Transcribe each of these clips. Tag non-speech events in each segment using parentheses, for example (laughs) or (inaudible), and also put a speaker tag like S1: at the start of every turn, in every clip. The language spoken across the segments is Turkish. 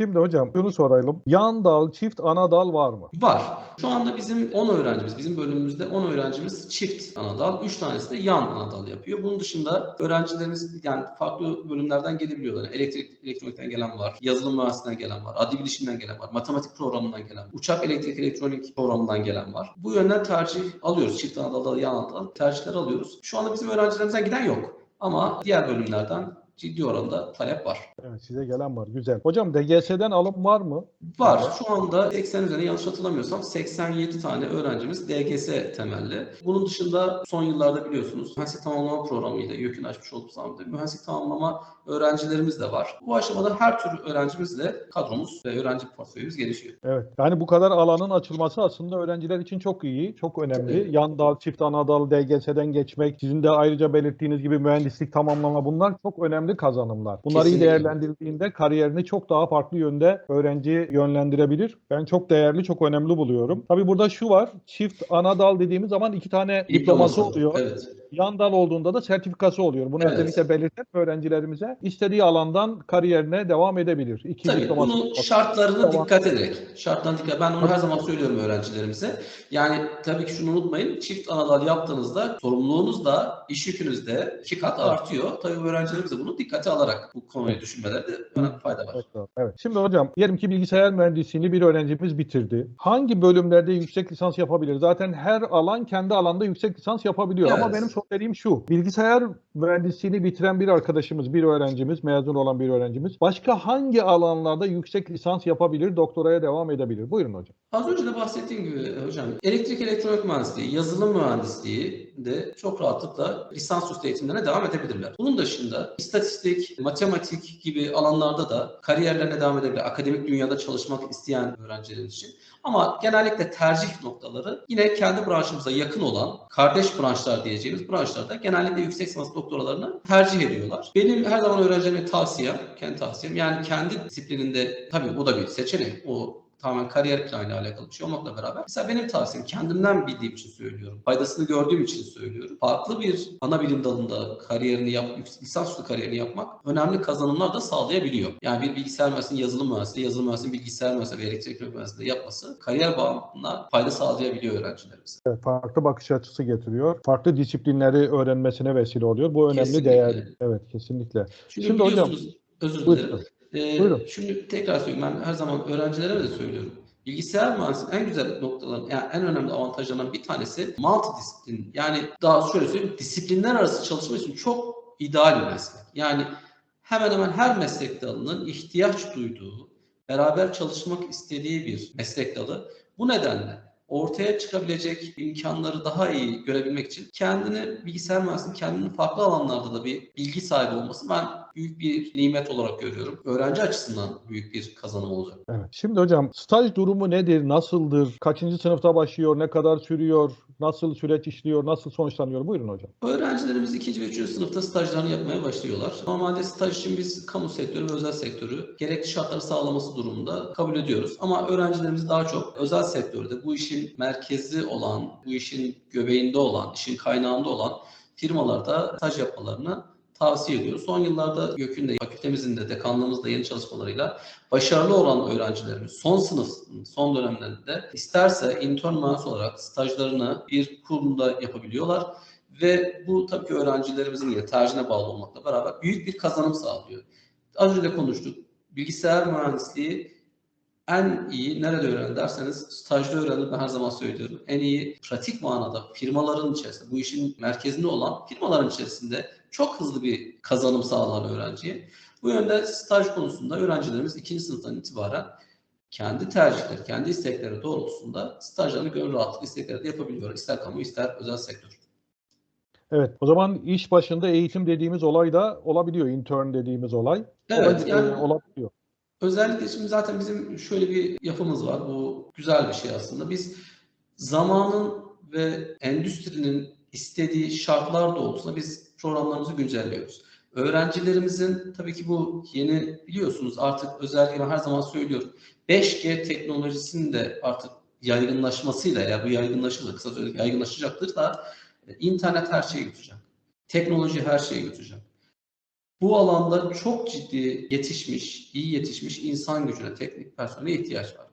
S1: Şimdi hocam şunu soralım. Yan dal, çift ana dal var mı?
S2: Var. Şu anda bizim 10 öğrencimiz, bizim bölümümüzde 10 öğrencimiz çift anadal, 3 tanesi de yan anadal yapıyor. Bunun dışında öğrencilerimiz yani farklı bölümlerden gelebiliyorlar. Yani elektrik, elektronikten gelen var, yazılım mühendisliğinden gelen var, adli bilişimden gelen var, matematik programından gelen var, uçak elektrik elektronik programından gelen var. Bu yönden tercih alıyoruz. Çift anadal, yan anadal tercihler alıyoruz. Şu anda bizim öğrencilerimizden giden yok. Ama diğer bölümlerden ciddi oranda talep var.
S1: Evet size gelen var. Güzel. Hocam DGS'den alım var mı?
S2: Var. Şu anda 80 üzerine yanlış hatırlamıyorsam 87 tane öğrencimiz DGS temelli. Bunun dışında son yıllarda biliyorsunuz mühendislik tamamlama programıyla YÖK'ün açmış olduğu zamanda mühendislik tamamlama öğrencilerimiz de var. Bu aşamada her tür öğrencimizle kadromuz ve öğrenci portföyümüz gelişiyor.
S1: Evet. Yani bu kadar alanın açılması aslında öğrenciler için çok iyi, çok önemli.
S2: Tabii.
S1: Yan dal, çift ana dal, DGS'den geçmek, sizin de ayrıca belirttiğiniz gibi mühendislik tamamlama bunlar çok önemli kazanımlar. Bunları iyi
S2: Kesinlikle.
S1: değerlendirildiğinde kariyerini çok daha farklı yönde öğrenci yönlendirebilir. Ben çok değerli, çok önemli buluyorum. Tabii burada şu var. Çift ana dal dediğimiz zaman iki tane diploması oluyor.
S2: Evet.
S1: Yan dal olduğunda da sertifikası oluyor. Bunu
S2: Evet.
S1: özellikle belirten öğrencilerimize istediği alandan kariyerine devam edebilir. İki
S2: Tabii bunun şartlarına
S1: Tamam.
S2: dikkat ederek, şartlarına dikkat. Ben onu her zaman söylüyorum öğrencilerimize. Yani tabii ki şunu unutmayın. Çift anadal yaptığınızda sorumluluğunuz da iş yükünüz de iki kat artıyor. Tabii öğrencilerimiz de bunu dikkate alarak bu konuyu düşünmelerde önemli fayda var.
S1: Evet. Evet. Şimdi hocam diyelim ki bilgisayar mühendisliğini bir öğrencimiz bitirdi. Hangi bölümlerde yüksek lisans yapabilir? Zaten her alan kendi alanda yüksek lisans yapabiliyor. Ama
S2: Evet.
S1: Benim söylediğim şu. Bilgisayar mühendisliğini bitiren bir arkadaşımız, bir öğrencimiz, mezun olan bir öğrencimiz başka hangi alanlarda yüksek lisans yapabilir, doktoraya devam edebilir? Buyurun hocam.
S2: Az önce de bahsettiğim gibi e, hocam elektrik elektronik mühendisliği, yazılım mühendisliği de çok rahatlıkla lisansüstü eğitimlerine devam edebilirler. Bunun dışında istatistik, matematik gibi alanlarda da kariyerlerine devam edebilir. Akademik dünyada çalışmak isteyen öğrencilerimiz için. Ama genellikle tercih noktaları yine kendi branşımıza yakın olan kardeş branşlar diyeceğimiz branşlarda genellikle yüksek lisans doktoralarını tercih ediyorlar. Benim her zaman öğrencilerime tavsiyem, kendi tavsiyem yani kendi disiplininde tabii bu da bir seçenek. O tamamen kariyer planıyla alakalı bir şey olmakla beraber. Mesela benim tavsiyem kendimden bildiğim için söylüyorum. Faydasını gördüğüm için söylüyorum. Farklı bir ana bilim dalında kariyerini yap, lisansüstü kariyerini yapmak önemli kazanımlar da sağlayabiliyor. Yani bir bilgisayar mühendisliğinin yazılım mühendisliği, yazılım mühendisliğinin bilgisayar mühendisliği ve elektrik mühendisliği yapması kariyer bağımlılığına fayda sağlayabiliyor öğrencilerimize.
S1: Evet, farklı bakış açısı getiriyor. Farklı disiplinleri öğrenmesine vesile oluyor. Bu önemli,
S2: Kesinlikle.
S1: değerli. Evet, kesinlikle.
S2: Şimdi,
S1: Şimdi hocam-
S2: özür
S1: Buyurun.
S2: Ee,
S1: Buyurun.
S2: Şimdi tekrar söyleyeyim ben her zaman öğrencilerime de söylüyorum. Bilgisayar mühendisliğinin en güzel noktaları, yani en önemli avantajlarından bir tanesi multidisiplin. Yani daha şöyle söyleyeyim, disiplinler arası çalışma için çok ideal bir meslek. Yani hemen hemen her meslek dalının ihtiyaç duyduğu, beraber çalışmak istediği bir meslek dalı. Bu nedenle ortaya çıkabilecek imkanları daha iyi görebilmek için kendini bilgisayar mühendisliğinin kendini farklı alanlarda da bir bilgi sahibi olması ben büyük bir nimet olarak görüyorum. Öğrenci açısından büyük bir kazanım olacak.
S1: Evet. Şimdi hocam staj durumu nedir? Nasıldır? Kaçıncı sınıfta başlıyor? Ne kadar sürüyor? Nasıl süreç işliyor? Nasıl sonuçlanıyor? Buyurun hocam.
S2: Öğrencilerimiz 2. ve 3. sınıfta stajlarını yapmaya başlıyorlar. Normalde staj için biz kamu sektörü ve özel sektörü gerekli şartları sağlaması durumunda kabul ediyoruz. Ama öğrencilerimiz daha çok özel sektörde bu işin merkezi olan, bu işin göbeğinde olan, işin kaynağında olan firmalarda staj yapmalarını tavsiye ediyoruz. Son yıllarda YÖK'ün de, fakültemizin de, dekanlığımızda yeni çalışmalarıyla başarılı olan öğrencilerimiz son sınıf, son dönemlerinde isterse intern mühendis olarak stajlarını bir kurumda yapabiliyorlar. Ve bu tabii ki öğrencilerimizin yine tercihine bağlı olmakla beraber büyük bir kazanım sağlıyor. Az önce konuştuk. Bilgisayar mühendisliği en iyi nerede öğrenir derseniz stajda öğrenir ben her zaman söylüyorum. En iyi pratik manada firmaların içerisinde bu işin merkezinde olan firmaların içerisinde çok hızlı bir kazanım sağlar öğrenciye. Bu yönde staj konusunda öğrencilerimiz ikinci sınıftan itibaren kendi tercihleri, kendi istekleri doğrultusunda stajlarını gönül rahatlıkla istekleri de yapabiliyor. İster kamu ister özel sektör.
S1: Evet. O zaman iş başında eğitim dediğimiz olay da olabiliyor. Intern dediğimiz olay.
S2: Evet
S1: Olabiliyor,
S2: yani
S1: olabiliyor.
S2: Özellikle şimdi zaten bizim şöyle bir yapımız var. Bu güzel bir şey aslında. Biz zamanın ve endüstrinin istediği şartlar doğrultusunda biz programlarımızı güncelliyoruz. Öğrencilerimizin tabii ki bu yeni biliyorsunuz artık özellikle her zaman söylüyorum 5G teknolojisinin de artık yaygınlaşmasıyla ya bu yaygınlaşırsa kısa sürede yaygınlaşacaktır da e, internet her şeyi götürecek. Teknoloji her şeyi götürecek. Bu alanda çok ciddi yetişmiş, iyi yetişmiş insan gücüne, teknik personele ihtiyaç var.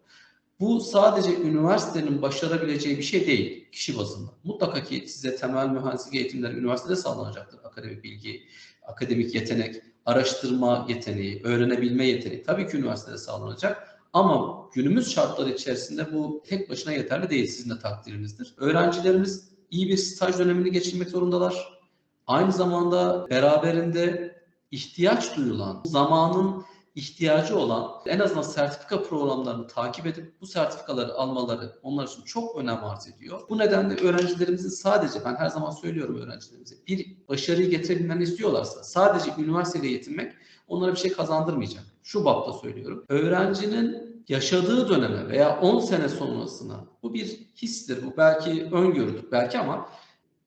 S2: Bu sadece üniversitenin başarabileceği bir şey değil kişi bazında. Mutlaka ki size temel mühendislik eğitimleri üniversitede sağlanacaktır. Akademik bilgi, akademik yetenek, araştırma yeteneği, öğrenebilme yeteneği tabii ki üniversitede sağlanacak. Ama günümüz şartları içerisinde bu tek başına yeterli değil sizin de takdirinizdir. Öğrencilerimiz iyi bir staj dönemini geçirmek zorundalar. Aynı zamanda beraberinde ihtiyaç duyulan, zamanın ihtiyacı olan en azından sertifika programlarını takip edip bu sertifikaları almaları onlar için çok önem arz ediyor. Bu nedenle öğrencilerimizin sadece ben her zaman söylüyorum öğrencilerimize bir başarıyı getirebilmeni istiyorlarsa sadece üniversiteyle yetinmek onlara bir şey kazandırmayacak. Şu bapta söylüyorum. Öğrencinin yaşadığı döneme veya 10 sene sonrasına bu bir histir, bu belki öngörüdür belki ama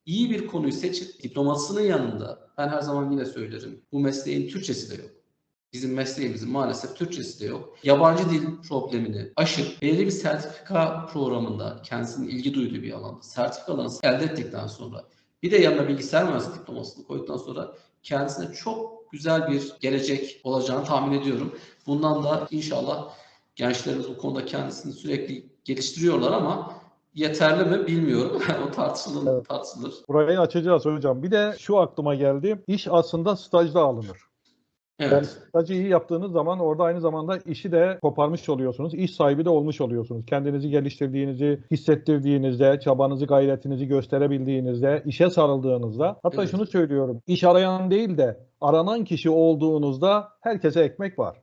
S2: iyi bir konuyu seçip diplomasının yanında ben her zaman yine söylerim bu mesleğin Türkçesi de yok. Bizim mesleğimizin maalesef Türkçesi de yok. Yabancı dil problemini aşıp belirli bir sertifika programında kendisinin ilgi duyduğu bir alanda sertifikalarını elde ettikten sonra bir de yanına bilgisayar mühendisliği diplomasını koyduktan sonra kendisine çok güzel bir gelecek olacağını tahmin ediyorum. Bundan da inşallah gençlerimiz bu konuda kendisini sürekli geliştiriyorlar ama yeterli mi bilmiyorum. (laughs) o tartışılır,
S1: Evet.
S2: tartışılır.
S1: Burayı açacağız hocam. Bir de şu aklıma geldi. İş aslında stajda alınır. Yani
S2: Evet.
S1: stajı iyi yaptığınız zaman orada aynı zamanda işi de koparmış oluyorsunuz. İş sahibi de olmuş oluyorsunuz. Kendinizi geliştirdiğinizi hissettirdiğinizde, çabanızı, gayretinizi gösterebildiğinizde, işe sarıldığınızda. Hatta
S2: Evet.
S1: şunu söylüyorum. İş arayan değil de aranan kişi olduğunuzda herkese ekmek var.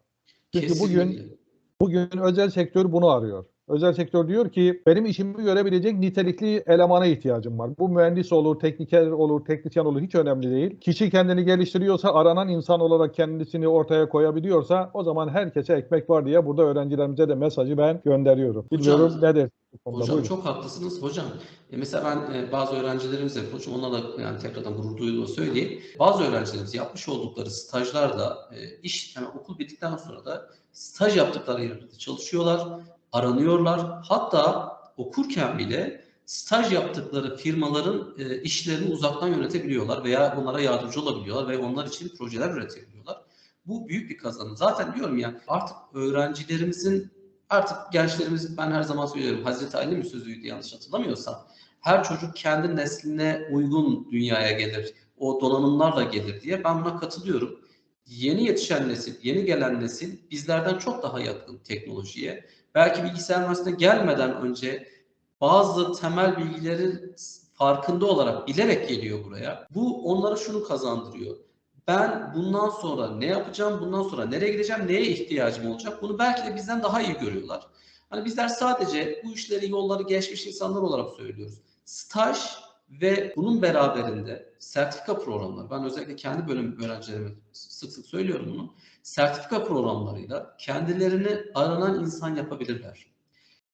S1: Çünkü bugün
S2: Kesinlikle.
S1: Bugün özel sektör bunu arıyor. Özel sektör diyor ki benim işimi görebilecek nitelikli elemana ihtiyacım var. Bu mühendis olur, tekniker olur, teknisyen olur hiç önemli değil. Kişi kendini geliştiriyorsa, aranan insan olarak kendisini ortaya koyabiliyorsa o zaman herkese ekmek var diye burada öğrencilerimize de mesajı ben gönderiyorum. Bilmiyorum ne dersin?
S2: Hocam
S1: Buyurun.
S2: çok haklısınız hocam. E, mesela ben e, bazı öğrencilerimizle konuşuyorum. Onlarla yani tekrardan gurur duyduğumu söyleyeyim. Bazı öğrencilerimiz yapmış oldukları stajlarla e, iş yani okul bittikten sonra da staj yaptıkları yerde çalışıyorlar, aranıyorlar. Hatta okurken bile staj yaptıkları firmaların e, işlerini uzaktan yönetebiliyorlar veya onlara yardımcı olabiliyorlar ve onlar için projeler üretebiliyorlar. Bu büyük bir kazanım. Zaten diyorum ya artık öğrencilerimizin artık gençlerimiz ben her zaman söylüyorum Hazreti Ali mi sözüydü yanlış hatırlamıyorsam. Her çocuk kendi nesline uygun dünyaya gelir. O donanımlarla gelir diye ben buna katılıyorum. Yeni yetişen nesil, yeni gelen nesil bizlerden çok daha yakın teknolojiye. Belki bilgisayar mühendisliğine gelmeden önce bazı temel bilgilerin farkında olarak bilerek geliyor buraya. Bu onlara şunu kazandırıyor. Ben bundan sonra ne yapacağım, bundan sonra nereye gideceğim, neye ihtiyacım olacak bunu belki de bizden daha iyi görüyorlar. Hani bizler sadece bu işleri yolları geçmiş insanlar olarak söylüyoruz. Staj ve bunun beraberinde sertifika programları, ben özellikle kendi bölüm öğrencilerime sık sık söylüyorum bunu. Sertifika programlarıyla kendilerini aranan insan yapabilirler.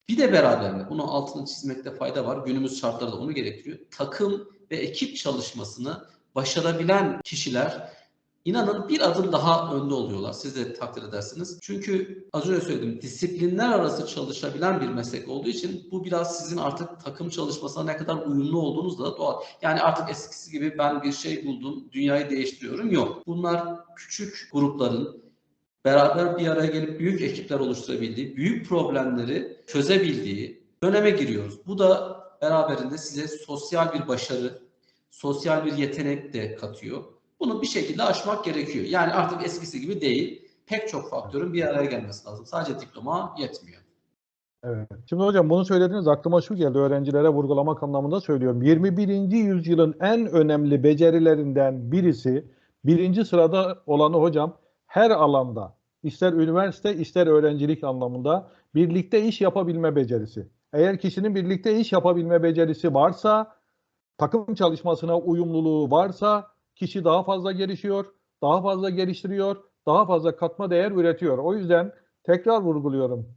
S2: Bir de beraberinde bunun altını çizmekte fayda var. Günümüz şartları da onu gerektiriyor. Takım ve ekip çalışmasını başarabilen kişiler inanın bir adım daha önde oluyorlar. Siz de takdir edersiniz. Çünkü az önce söyledim disiplinler arası çalışabilen bir meslek olduğu için bu biraz sizin artık takım çalışmasına ne kadar uyumlu olduğunuz da doğal. Yani artık eskisi gibi ben bir şey buldum, dünyayı değiştiriyorum yok. Bunlar küçük grupların beraber bir araya gelip büyük ekipler oluşturabildiği, büyük problemleri çözebildiği döneme giriyoruz. Bu da beraberinde size sosyal bir başarı, sosyal bir yetenek de katıyor. Bunu bir şekilde aşmak gerekiyor. Yani artık eskisi gibi değil. Pek çok faktörün bir araya gelmesi lazım. Sadece diploma yetmiyor.
S1: Evet. Şimdi hocam bunu söylediniz aklıma şu geldi öğrencilere vurgulamak anlamında söylüyorum. 21. yüzyılın en önemli becerilerinden birisi birinci sırada olanı hocam her alanda ister üniversite ister öğrencilik anlamında birlikte iş yapabilme becerisi. Eğer kişinin birlikte iş yapabilme becerisi varsa takım çalışmasına uyumluluğu varsa kişi daha fazla gelişiyor, daha fazla geliştiriyor, daha fazla katma değer üretiyor. O yüzden tekrar vurguluyorum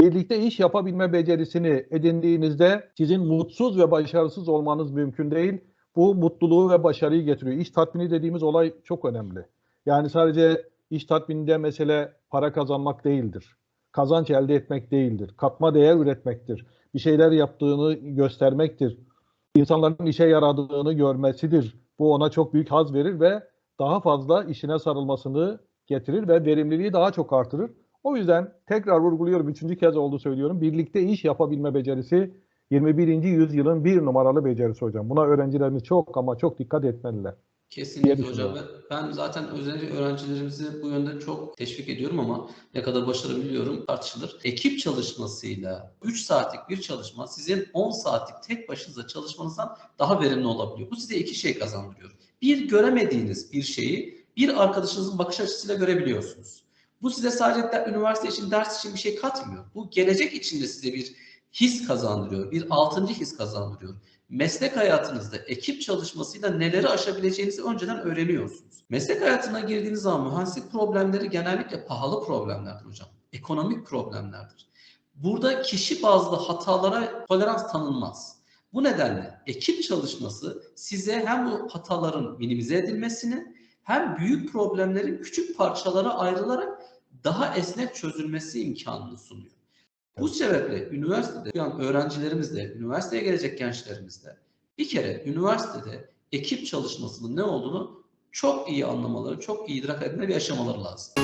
S1: birlikte iş yapabilme becerisini edindiğinizde sizin mutsuz ve başarısız olmanız mümkün değil. Bu mutluluğu ve başarıyı getiriyor. İş tatmini dediğimiz olay çok önemli. Yani sadece iş tatmininde mesele para kazanmak değildir. Kazanç elde etmek değildir. Katma değer üretmektir. Bir şeyler yaptığını göstermektir. İnsanların işe yaradığını görmesidir. Bu ona çok büyük haz verir ve daha fazla işine sarılmasını getirir ve verimliliği daha çok artırır. O yüzden tekrar vurguluyorum, üçüncü kez oldu söylüyorum. Birlikte iş yapabilme becerisi 21. yüzyılın bir numaralı becerisi hocam. Buna öğrencilerimiz çok ama çok dikkat etmeliler.
S2: Kesinlikle hocam. Ben zaten özellikle öğrencilerimizi bu yönde çok teşvik ediyorum ama ne kadar başarılı biliyorum tartışılır. Ekip çalışmasıyla 3 saatlik bir çalışma sizin 10 saatlik tek başınıza çalışmanızdan daha verimli olabiliyor. Bu size iki şey kazandırıyor. Bir göremediğiniz bir şeyi bir arkadaşınızın bakış açısıyla görebiliyorsunuz. Bu size sadece de, üniversite için, ders için bir şey katmıyor. Bu gelecek için de size bir his kazandırıyor. Bir altıncı his kazandırıyor meslek hayatınızda ekip çalışmasıyla neleri aşabileceğinizi önceden öğreniyorsunuz. Meslek hayatına girdiğiniz zaman mühendislik problemleri genellikle pahalı problemlerdir hocam. Ekonomik problemlerdir. Burada kişi bazlı hatalara tolerans tanınmaz. Bu nedenle ekip çalışması size hem bu hataların minimize edilmesini hem büyük problemlerin küçük parçalara ayrılarak daha esnek çözülmesi imkanını sunuyor. Bu sebeple üniversitede şu an öğrencilerimiz de, üniversiteye gelecek gençlerimiz de bir kere üniversitede ekip çalışmasının ne olduğunu çok iyi anlamaları, çok iyi idrak etmeleri ve yaşamaları lazım.